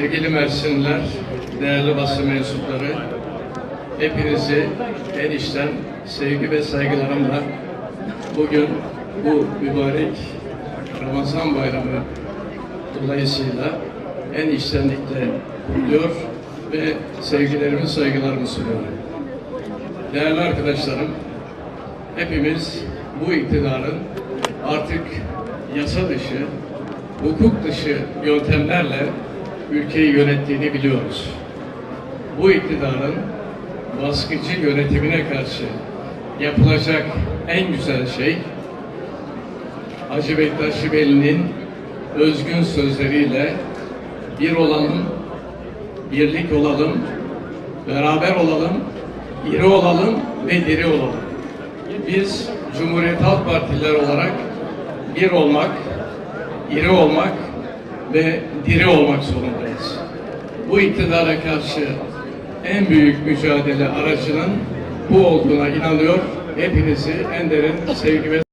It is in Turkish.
Sevgili Mersinliler, değerli basın mensupları, hepinizi en içten sevgi ve saygılarımla bugün bu mübarek Ramazan bayramı dolayısıyla en içtenlikle kutluyor ve sevgilerimi, saygılarımı sunuyorum. Değerli arkadaşlarım, hepimiz bu iktidarın artık yasa dışı, hukuk dışı yöntemlerle ülkeyi yönettiğini biliyoruz. Bu iktidarın baskıcı yönetimine karşı yapılacak en güzel şey Hacı Bektaş özgün sözleriyle bir olalım, birlik olalım, beraber olalım, iri olalım ve diri olalım. Biz Cumhuriyet Halk Partililer olarak bir olmak, iri olmak ve diri olmak zorundayız. Bu iktidara karşı en büyük mücadele aracının bu olduğuna inanıyor. Hepinizi en derin sevgi ve